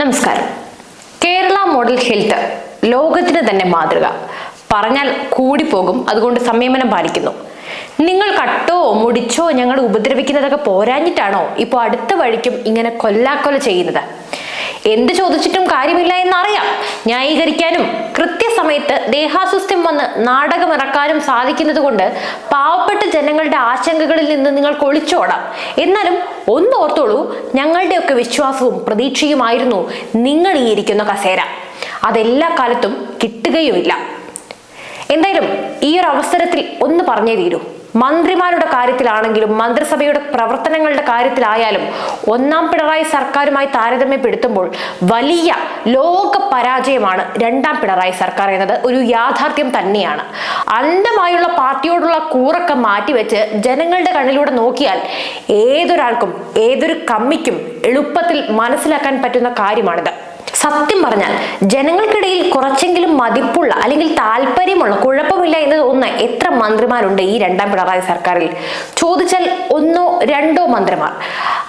നമസ്കാരം. Kerala model health ലോകത്തിന് തന്നെ മാതൃക. പറഞ്ഞാൽ കൂടി പോകും അതുകൊണ്ട് സംയമനം പാലിക്കുന്നു. നിങ്ങൾ കട്ടോ മുടിച്ചോ ഞങ്ങൾ ഉപദ്രവിക്കുന്നതൊക്കെ പോരാഞ്ഞിട്ടാണോ? ഇപ്പോൾ അടുത്ത വഴിക്കും ഇങ്ങനെ കൊല്ലാക്കൊല ചെയ്യുന്നത്. എന്ത് ചോദിച്ചിട്ടും കാര്യമില്ല എന്നറിയാം. ന്യായീകരിക്കാനും കൃത്യസമയത്ത് ദേഹാസ്വസ്ഥ്യം വന്ന് നാടകമിറക്കാനും സാധിക്കുന്നത് കൊണ്ട് പാവപ്പെട്ട ജനങ്ങളുടെ ആശങ്കകളിൽ നിന്ന് നിങ്ങൾ ഒളിച്ചോടാം. എന്നാലും ഒന്ന് ഓർത്തോളൂ ഞങ്ങളുടെയൊക്കെ വിശ്വാസവും പ്രതീക്ഷയുമായിരുന്നു നിങ്ങൾ ഈ ഇരിക്കുന്ന കസേര. അതെല്ലാ കാലത്തും കിട്ടുകയുമില്ല. എന്തായാലും ഈ ഒരു അവസരത്തിൽ ഒന്ന് പറഞ്ഞേ തീരൂ. മന്ത്രിമാരുടെ കാര്യത്തിലാണെങ്കിലും മന്ത്രിസഭയുടെ പ്രവർത്തനങ്ങളുടെ കാര്യത്തിലായാലും ഒന്നാം പിണറായി സർക്കാരുമായി താരതമ്യപ്പെടുത്തുമ്പോൾ വലിയ ലോക പരാജയമാണ് രണ്ടാം പിണറായി സർക്കാർ എന്നത്. ഒരു യാഥാർത്ഥ്യം തന്നെയാണ്. അന്ധമായുള്ള പാർട്ടിയോടുള്ള കൂറൊക്കെ മാറ്റിവെച്ച് ജനങ്ങളുടെ കണ്ണിലൂടെ നോക്കിയാൽ ഏതൊരാൾക്കും ഏതൊരു കമ്മിക്കും എളുപ്പത്തിൽ മനസ്സിലാക്കാൻ പറ്റുന്ന കാര്യമാണിത്. സത്യം പറഞ്ഞാൽ ജനങ്ങൾക്കിടയിൽ കുറച്ചെങ്കിലും മതിപ്പുള്ള അല്ലെങ്കിൽ താല്പര്യമുള്ള കുഴപ്പമില്ല എന്ന് തോന്നുന്ന എത്ര മന്ത്രിമാരുണ്ട് ഈ രണ്ടാം പിണറായി സർക്കാരിൽ? ചോദിച്ചാൽ ഒന്നോ രണ്ടോ മന്ത്രിമാർ.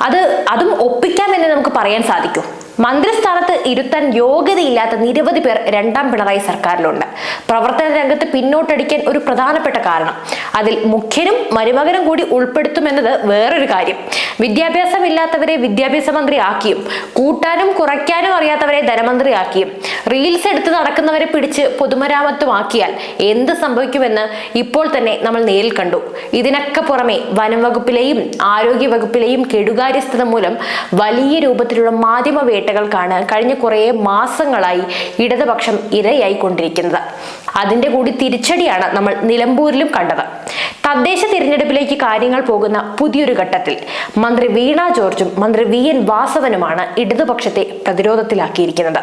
അത് അതും ഒപ്പിക്കാമെന്ന് നമുക്ക് പറയാൻ സാധിക്കും. മന്ത്രിസ്ഥാനത്ത് ഇരുത്താൻ യോഗ്യതയില്ലാത്ത നിരവധി പേർ രണ്ടാം പിണറായി സർക്കാരിലുണ്ട്. പ്രവർത്തന രംഗത്ത് പിന്നോട്ടടിക്കാൻ ഒരു പ്രധാനപ്പെട്ട കാരണം. അതിൽ മുഖ്യനും മരുമകനും കൂടി ഉൾപ്പെടുത്തുമെന്നത് വേറൊരു കാര്യം. വിദ്യാഭ്യാസമില്ലാത്തവരെ വിദ്യാഭ്യാസ മന്ത്രി ആക്കിയും കൂട്ടാനും കുറയ്ക്കാനും അറിയാത്തവരെ ധനമന്ത്രിയാക്കിയും റീൽസ് എടുത്ത് നടക്കുന്നവരെ പിടിച്ച് പൊതുമരാമത്തുമാക്കിയാൽ എന്ത് സംഭവിക്കുമെന്ന് ഇപ്പോൾ തന്നെ നമ്മൾ നേരിൽ കണ്ടു. ഇതിനൊക്കെ പുറമെ വനം വകുപ്പിലെയും ആരോഗ്യ വകുപ്പിലെയും കെടുകാര്യസ്ഥത മൂലം വലിയ രൂപത്തിലുള്ള മാധ്യമ വേട്ടകൾക്കാണ് കഴിഞ്ഞ കുറേ മാസങ്ങളായി ഇടതുപക്ഷം ഇരയായി ഇരയായിക്കൊണ്ടിരിക്കുന്നത്. അതിന്റെ കൂടി തിരിച്ചടിയാണ് നമ്മൾ നിലമ്പൂരിലും കണ്ടത്. തദ്ദേശ തിരഞ്ഞെടുപ്പിലേക്ക് കാര്യങ്ങൾ പോകുന്ന പുതിയൊരു ഘട്ടത്തിൽ മന്ത്രി വീണ ജോർജും മന്ത്രി വി എൻ വാസവനുമാണ് ഇടതുപക്ഷത്തെ പ്രതിരോധത്തിലാക്കിയിരിക്കുന്നത്.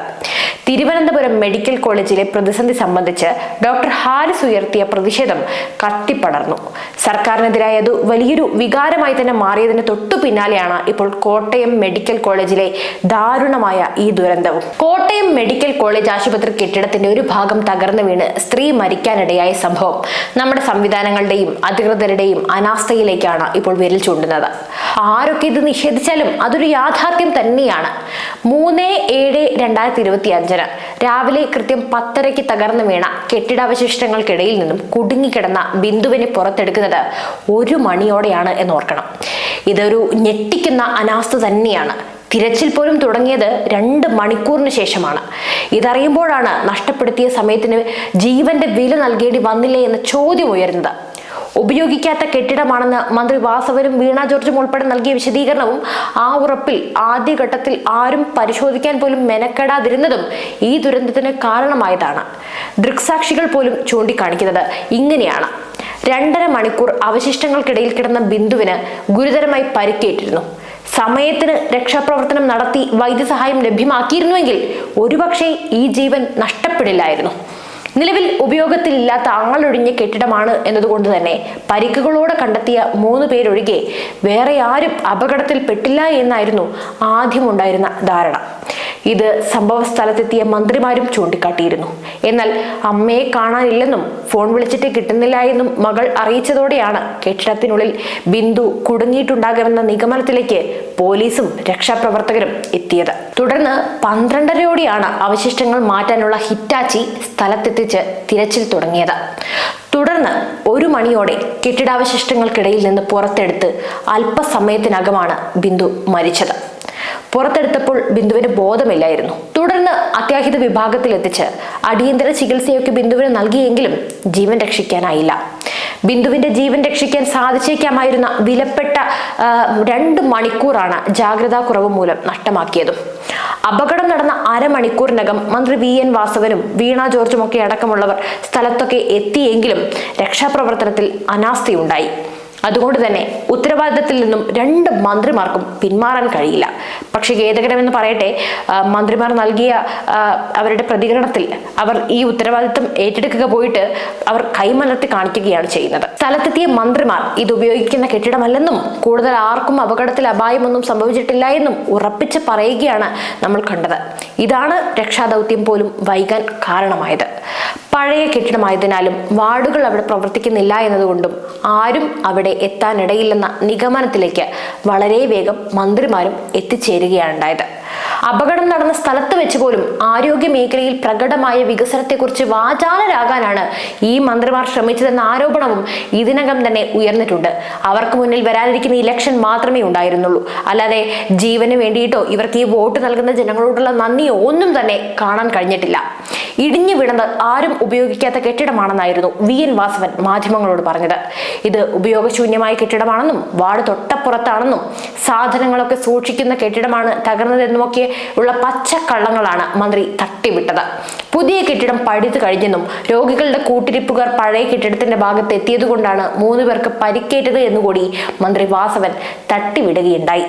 തിരുവനന്തപുരം മെഡിക്കൽ കോളേജിലെ പ്രതിസന്ധി സംബന്ധിച്ച് ഡോക്ടർ ഹാരിസ് ഉയർത്തിയ പ്രതിഷേധം കത്തിപ്പടർന്നു. സർക്കാരിനെതിരായ അത് വലിയൊരു വികാരമായി തന്നെ മാറിയതിന് തൊട്ടു പിന്നാലെയാണ് ഇപ്പോൾ കോട്ടയം മെഡിക്കൽ കോളേജിലെ ദാരുണമായ ഈ ദുരന്തവും. കോട്ടയം മെഡിക്കൽ കോളേജ് ആശുപത്രി കെട്ടിടത്തിന്റെ ഒരു ഭാഗം തകർന്നു വീണ് സ്ത്രീ മരിക്കാനിടയായ സംഭവം. നമ്മുടെ സംവിധാനങ്ങളുടെയും അധികൃതരുടെയും അനാസ്ഥയിലേക്കാണ് ഇപ്പോൾ വിരൽ ചൂണ്ടുന്നത്. ആരൊക്കെ ഇത് നിഷേധിച്ചാലും അതൊരു യാഥാർത്ഥ്യം തന്നെയാണ്. മൂന്ന് ഏഴ് രണ്ടായിരത്തി ഇരുപത്തി അഞ്ചിന് രാവിലെ കൃത്യം പത്തരയ്ക്ക് തകർന്നു വീണ കെട്ടിടാവശിഷ്ടങ്ങൾക്കിടയിൽ നിന്നും കുടുങ്ങിക്കിടന്ന ബിന്ദുവിനെ പുറത്തെടുക്കുന്നത് ഒരു മണിയോടെയാണ് എന്ന് ഓർക്കണം ഇതൊരു ഞെട്ടിക്കുന്ന അനാസ്ഥ തന്നെയാണ്. തിരച്ചിൽ പോലും തുടങ്ങിയത് രണ്ട് മണിക്കൂറിന് ശേഷമാണ്. ഇതറിയുമ്പോഴാണ് നഷ്ടപ്പെടുത്തിയ സമയത്തിന് ജീവന്റെ വില നൽകേണ്ടി വന്നില്ലേ എന്ന ചോദ്യം ഉയരുന്നത്. ഉപയോഗിക്കാത്ത കെട്ടിടമാണെന്ന് മന്ത്രി വാസവനും വീണ ജോർജും ഉൾപ്പെടെ നൽകിയ വിശദീകരണവും ആ ഉറപ്പിൽ ആദ്യഘട്ടത്തിൽ ആരും പരിശോധിക്കാൻ പോലും മെനക്കെടാതിരുന്നതും ഈ ദുരന്തത്തിന് കാരണമായതാണ്. ദൃക്സാക്ഷികൾ പോലും ചൂണ്ടിക്കാണിക്കുന്നത് ഇങ്ങനെയാണ്. രണ്ടര മണിക്കൂർ അവശിഷ്ടങ്ങൾക്കിടയിൽ കിടന്ന ബിന്ദുവിന് ഗുരുതരമായി പരിക്കേറ്റിരുന്നു. സമയത്തിന് രക്ഷാപ്രവർത്തനം നടത്തി വൈദ്യസഹായം ലഭ്യമാക്കിയിരുന്നുവെങ്കിൽ ഒരുപക്ഷെ ഈ ജീവൻ നഷ്ടപ്പെടില്ലായിരുന്നു. നിലവിൽ ഉപയോഗത്തിലില്ലാത്ത ആളൊഴിഞ്ഞ കെട്ടിടമാണ് എന്നതുകൊണ്ട് തന്നെ പരിക്കുകളോടെ കണ്ടെത്തിയ മൂന്ന് പേരൊഴികെ വേറെ ആരും അപകടത്തിൽപ്പെട്ടില്ല എന്നായിരുന്നു ആദ്യമുണ്ടായിരുന്ന ധാരണ. ഇത് സംഭവ സ്ഥലത്തെത്തിയ മന്ത്രിമാരും ചൂണ്ടിക്കാട്ടിയിരുന്നു. എന്നാൽ അമ്മയെ കാണാനില്ലെന്നും ഫോൺ വിളിച്ചിട്ട് കിട്ടുന്നില്ല എന്നും മകൾ അറിയിച്ചതോടെയാണ് കെട്ടിടത്തിനുള്ളിൽ ബിന്ദു കുടുങ്ങിയിട്ടുണ്ടാകുമെന്ന നിഗമനത്തിലേക്ക് പോലീസും രക്ഷാപ്രവർത്തകരും എത്തിയത്. തുടർന്ന് പന്ത്രണ്ടരയോടെയാണ് അവശിഷ്ടങ്ങൾ മാറ്റാനുള്ള ഹിറ്റാച്ചി സ്ഥലത്തെത്തിച്ച് തിരച്ചിൽ തുടങ്ങിയത്. തുടർന്ന് ഒരു മണിയോടെ കെട്ടിടാവശിഷ്ടങ്ങൾക്കിടയിൽ നിന്ന് പുറത്തെടുത്ത് അല്പസമയത്തിനകമാണ് ബിന്ദു മരിച്ചത്. പുറത്തെടുത്തപ്പോൾ ബിന്ദുവിന് ബോധമില്ലായിരുന്നു. തുടർന്ന് അത്യാഹിത വിഭാഗത്തിൽ എത്തിച്ച് അടിയന്തര ചികിത്സയൊക്കെ ബിന്ദുവിന് നൽകിയെങ്കിലും ജീവൻ രക്ഷിക്കാനായില്ല. ബിന്ദുവിന്റെ ജീവൻ രക്ഷിക്കാൻ സാധിച്ചേക്കാമായിരുന്ന വിലപ്പെട്ട രണ്ട് മണിക്കൂറാണ് ജാഗ്രതാ കുറവ് മൂലം നഷ്ടമാക്കിയതും. അപകടം നടന്ന അരമണിക്കൂറിനകം മന്ത്രി വി. എൻ. വാസവനും വീണ ജോർജും ഒക്കെ അടക്കമുള്ളവർ സ്ഥലത്തൊക്കെ എത്തിയെങ്കിലും രക്ഷാപ്രവർത്തനത്തിൽ അനാസ്ഥയുണ്ടായി. അതുകൊണ്ട് തന്നെ ഉത്തരവാദിത്തത്തിൽ നിന്നും രണ്ട് മന്ത്രിമാർക്കും പിന്മാറാൻ കഴിയില്ല. പക്ഷെ ഖേദകരമെന്ന് പറയട്ടെ മന്ത്രിമാർ നൽകിയ അവരുടെ പ്രതികരണത്തിൽ അവർ ഈ ഉത്തരവാദിത്തം ഏറ്റെടുക്കുക പോയിട്ട് അവർ കൈമലർത്തി കാണിക്കുകയാണ് ചെയ്യുന്നത്. സ്ഥലത്തെത്തിയ മന്ത്രിമാർ ഇത് ഉപയോഗിക്കുന്ന കെട്ടിടമല്ലെന്നും കൂടുതൽ ആർക്കും അപകടത്തിൽ അപായമൊന്നും സംഭവിച്ചിട്ടില്ല എന്നും ഉറപ്പിച്ച് പറയുകയാണ് നമ്മൾ കണ്ടത്. ഇതാണ് രക്ഷാദൗത്യം പോലും വൈകാൻ കാരണമായത്. പഴയ കെട്ടിടമായതിനാലും വാർഡുകൾ അവിടെ പ്രവർത്തിക്കുന്നില്ല എന്നതുകൊണ്ടും ആരും അവിടെ എത്താനിടയില്ലെന്ന നിഗമനത്തിലേക്ക് വളരെ വേഗം മന്ത്രിമാരും എത്തിച്ചേരുകയാണ് ഉണ്ടായത്. അപകടം നടന്ന സ്ഥലത്ത് വെച്ച് പോലും ആരോഗ്യ മേഖലയിൽ പ്രകടമായ വികസനത്തെക്കുറിച്ച് വാചാലരാകാനാണ് ഈ മന്ത്രിമാർ ശ്രമിച്ചതെന്ന ആരോപണവും ഇതിനകം തന്നെ ഉയർന്നിട്ടുണ്ട്. അവർക്ക് മുന്നിൽ വരാനിരിക്കുന്ന ഇലക്ഷൻ മാത്രമേ ഉണ്ടായിരുന്നുള്ളൂ. അല്ലാതെ ജീവന് വേണ്ടിയിട്ടോ ഇവർക്ക് ഈ വോട്ട് നൽകുന്ന ജനങ്ങളോടുള്ള നന്ദിയോ ഒന്നും തന്നെ കാണാൻ കഴിഞ്ഞിട്ടില്ല. ഇടിഞ്ഞു വീണത് ആരും ഉപയോഗിക്കാത്ത കെട്ടിടമാണെന്നായിരുന്നു വി എൻ വാസവൻ മാധ്യമങ്ങളോട് പറഞ്ഞത്. ഇത് ഉപയോഗശൂന്യമായ കെട്ടിടമാണെന്നും വാർഡ് തൊട്ടപ്പുറത്താണെന്നും സാധനങ്ങളൊക്കെ സൂക്ഷിക്കുന്ന കെട്ടിടമാണ് തകർന്നതെന്നുമൊക്കെ ഉള്ള പച്ചക്കള്ളങ്ങളാണ് മന്ത്രി തട്ടിവിട്ടത്. പുതിയ കെട്ടിടം പഴുതു കഴിഞ്ഞെന്നും രോഗികളുടെ കൂട്ടിരിപ്പുകാർ പഴയ കെട്ടിടത്തിന്റെ ഭാഗത്ത് എത്തിയതുകൊണ്ടാണ് മൂന്ന് പേർക്ക് പരിക്കേറ്റത് എന്നുകൂടി മന്ത്രി വാസവൻ തട്ടിവിടുകയുണ്ടായി.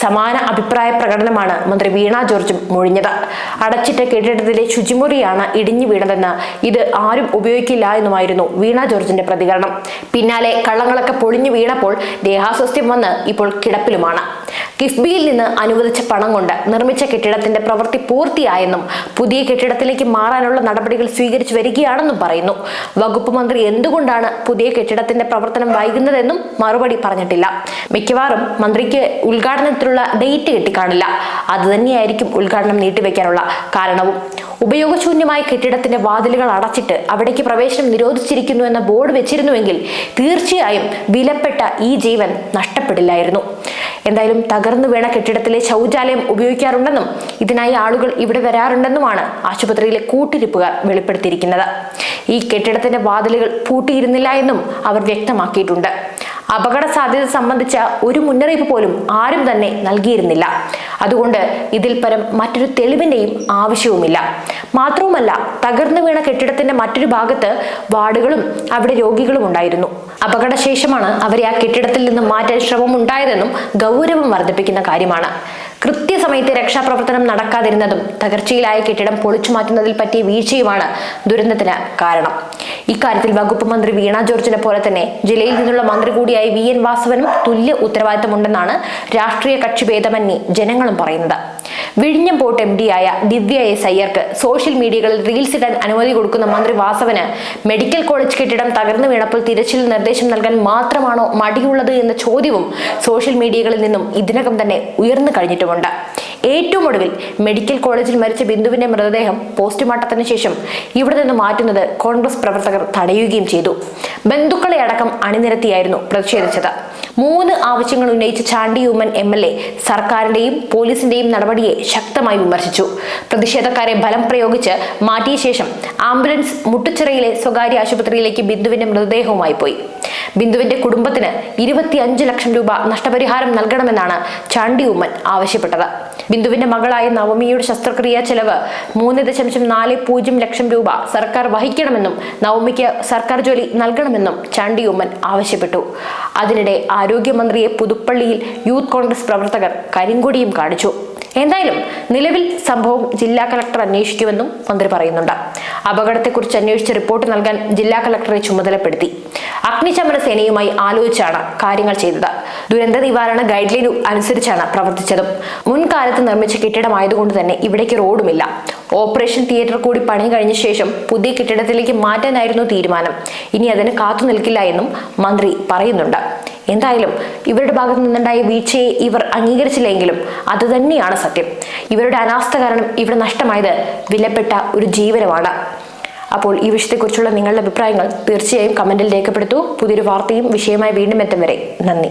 സമാന അഭിപ്രായ പ്രകടനമാണ് മന്ത്രി വീണ ജോർജും മൊഴിഞ്ഞത്. അടച്ചിട്ട കെട്ടിടത്തിലെ ശുചിമുറിയാണ് ഇടിഞ്ഞു വീണതെന്ന് ഇത് ആരും ഉപയോഗിക്കില്ല എന്നുമായിരുന്നു വീണ ജോർജിന്റെ പ്രതികരണം. പിന്നാലെ കള്ളങ്ങളൊക്കെ പൊളിഞ്ഞു വീണപ്പോൾ ദേഹാസ്വസ്ഥ്യം വന്ന് ഇപ്പോൾ കിടപ്പിലുമാണ്. കിഫ്ബിയിൽ നിന്ന് അനുവദിച്ച പണം കൊണ്ട് നിർമ്മിച്ച കെട്ടിടത്തിന്റെ പ്രവൃത്തി പൂർത്തിയായെന്നും പുതിയ കെട്ടിടത്തിലേക്ക് മാറാനുള്ള നടപടികൾ സ്വീകരിച്ചു വരികയാണെന്നും പറയുന്നു. വകുപ്പ് മന്ത്രി എന്തുകൊണ്ടാണ് പുതിയ കെട്ടിടത്തിന്റെ പ്രവർത്തനം വൈകുന്നതെന്നും മറുപടി പറഞ്ഞിട്ടില്ല. മിക്കവാറും മന്ത്രിക്ക് ഉദ്ഘാടനത്തിലുള്ള ഡേറ്റ് കിട്ടിക്കാണില്ല. അത് തന്നെയായിരിക്കും ഉദ്ഘാടനം നീട്ടിവെക്കാനുള്ള കാരണവും. ഉപയോഗശൂന്യമായ കെട്ടിടത്തിന്റെ വാതിലുകൾ അടച്ചിട്ട് അവിടേക്ക് പ്രവേശനം നിരോധിച്ചിരിക്കുന്നു എന്ന ബോർഡ് വെച്ചിരുന്നുവെങ്കിൽ തീർച്ചയായും വിലപ്പെട്ട ഈ ജീവൻ നഷ്ടപ്പെടില്ലായിരുന്നു. എന്തായാലും തകർന്നു വീണ കെട്ടിടത്തിലെ ശൗചാലയം ഉപയോഗിക്കാറുണ്ടെന്നും ഇതിനായി ആളുകൾ ഇവിടെ വരാറുണ്ടെന്നുമാണ് ആശുപത്രിയിലെ കൂട്ടിരിപ്പുകാർ വെളിപ്പെടുത്തിയിരിക്കുന്നത്. ഈ കെട്ടിടത്തിന്റെ വാതിലുകൾ പൂട്ടിയിരുന്നില്ല എന്നും അവർ വ്യക്തമാക്കിയിട്ടുണ്ട്. അപകട സാധ്യത സംബന്ധിച്ച ഒരു മുന്നറിയിപ്പ് പോലും ആരും തന്നെ നൽകിയിരുന്നില്ല. അതുകൊണ്ട് ഇതിൽ പരം മറ്റൊരു തെളിവിന്റെയും ആവശ്യവുമില്ല. മാത്രവുമല്ല തകർന്നു വീണ കെട്ടിടത്തിന്റെ മറ്റൊരു ഭാഗത്ത് വാർഡുകളും അവിടെ രോഗികളും ഉണ്ടായിരുന്നു. അപകടശേഷമാണ് അവരെ ആ കെട്ടിടത്തിൽ നിന്ന് മാറ്റാൻ ശ്രമം ഉണ്ടായതെന്നും ഗൗരവം വർദ്ധിപ്പിക്കുന്ന കാര്യമാണ്. കൃത്യസമയത്ത് രക്ഷാപ്രവർത്തനം നടക്കാതിരുന്നതും തകർച്ചയിലായ കെട്ടിടം പൊളിച്ചു മാറ്റുന്നതിൽ പറ്റിയ വീഴ്ചയുമാണ് ദുരന്തത്തിന് കാരണം. ഇക്കാര്യത്തിൽ വകുപ്പ് മന്ത്രി വീണ ജോർജിനെ പോലെ തന്നെ ജില്ലയിൽ നിന്നുള്ള മന്ത്രി കൂടിയായ വി എൻ വാസവനും തുല്യ ഉത്തരവാദിത്തമുണ്ടെന്നാണ് രാഷ്ട്രീയ കക്ഷി ഭേദമന്യേ ജനങ്ങളും പറയുന്നത്. വിഴിഞ്ഞം പോർട്ട് എം ആയ ദിവ്യ എസ് അയ്യർക്ക് സോഷ്യൽ മീഡിയകളിൽ റീൽസ് ഇടാൻ അനുമതി കൊടുക്കുന്ന മന്ത്രി വാസവന് മെഡിക്കൽ കോളേജ് കെട്ടിടം തകർന്നു വീണപ്പോൾ തിരച്ചിൽ നിർദ്ദേശം നൽകാൻ മാത്രമാണോ മടിയുള്ളത് എന്ന ചോദ്യവും സോഷ്യൽ മീഡിയകളിൽ നിന്നും ഇതിനകം തന്നെ ഉയർന്നു കഴിഞ്ഞിട്ടുമുണ്ട്. ഏറ്റവും ഒടുവിൽ മെഡിക്കൽ കോളേജിൽ മരിച്ച ബിന്ദുവിന്റെ മൃതദേഹം പോസ്റ്റ്മോർട്ടത്തിന് ശേഷം ഇവിടെ നിന്ന് മാറ്റുന്നത് കോൺഗ്രസ് പ്രവർത്തകർ തടയുകയും ചെയ്തു. ബന്ധുക്കളെ അടക്കം അണിനിരത്തിയായിരുന്നു പ്രതിഷേധിച്ചത്. മൂന്ന് ആവശ്യങ്ങൾ ഉന്നയിച്ച Chandy Oommen M L A സർക്കാരിന്റെയും പോലീസിന്റെയും നടപടിയെ ശക്തമായി വിമർശിച്ചു. പ്രതിഷേധക്കാരെ ബലം പ്രയോഗിച്ച് മാറ്റിയ ശേഷം ആംബുലൻസ് മുട്ടുച്ചിറയിലെ സ്വകാര്യ ആശുപത്രിയിലേക്ക് ബിന്ദുവിന്റെ മൃതദേഹവുമായി പോയി. ബിന്ദുവിന്റെ കുടുംബത്തിന് ഇരുപത്തിയഞ്ച് ലക്ഷം രൂപ നഷ്ടപരിഹാരം നൽകണമെന്നാണ് ചാണ്ടി ഉമ്മൻ ആവശ്യപ്പെട്ടത്. ബിന്ദുവിന്റെ മകളായ നവമിയുടെ ശസ്ത്രക്രിയ ചെലവ് മൂന്ന് ദശാംശം നാല് പൂജ്യം ലക്ഷം രൂപ. സർക്കാർ വഹിക്കണമെന്നും നവമിക്ക് സർക്കാർ ജോലി നൽകണമെന്നും ചാണ്ടി ഉമ്മൻ ആവശ്യപ്പെട്ടു. അതിനിടെ ആരോഗ്യമന്ത്രിയെ പുതുപ്പള്ളിയിൽ യൂത്ത് കോൺഗ്രസ് പ്രവർത്തകർ കരിങ്കൊടിയും കാണിച്ചു. എന്തായാലും നിലവിൽ സംഭവം ജില്ലാ കളക്ടർ അന്വേഷിക്കുമെന്നും മന്ത്രി പറയുന്നുണ്ട്. അപകടത്തെക്കുറിച്ച് അന്വേഷിച്ച് റിപ്പോർട്ട് നൽകാൻ ജില്ലാ കളക്ടറെ ചുമതലപ്പെടുത്തി. അഗ്നിശമന സേനയുമായി ആലോചിച്ചാണ് കാര്യങ്ങൾ ചെയ്തത്. ദുരന്ത നിവാരണ ഗൈഡ് ലൈൻ അനുസരിച്ചാണ് പ്രവർത്തിച്ചതും. മുൻകാലത്ത് നിർമ്മിച്ച കെട്ടിടമായതുകൊണ്ട് തന്നെ ഇവിടേക്ക് റോഡുമില്ല. ഓപ്പറേഷൻ തിയേറ്റർ കൂടി പണി കഴിഞ്ഞ ശേഷം പുതിയ കെട്ടിടത്തിലേക്ക് മാറ്റാനായിരുന്നു തീരുമാനം. ഇനി അതിന് കാത്തു നിൽക്കില്ല എന്നും മന്ത്രി പറയുന്നുണ്ട്. എന്തായാലും ഇവരുടെ ഭാഗത്തു നിന്നുണ്ടായ വീഴ്ചയെ ഇവർ അംഗീകരിച്ചില്ലെങ്കിലും അത് തന്നെയാണ് സത്യം. ഇവരുടെ അനാസ്ഥ കാരണം ഇവിടെ നഷ്ടമായത് വിലപ്പെട്ട ഒരു ജീവനമാണ്. അപ്പോൾ ഈ വിഷയത്തെക്കുറിച്ചുള്ള നിങ്ങളുടെ അഭിപ്രായങ്ങൾ തീർച്ചയായും കമന്റിൽ രേഖപ്പെടുത്തൂ. പുതിയൊരു വാർത്തയും വിഷയമായി വീണ്ടും എത്തും വരെ. നന്ദി.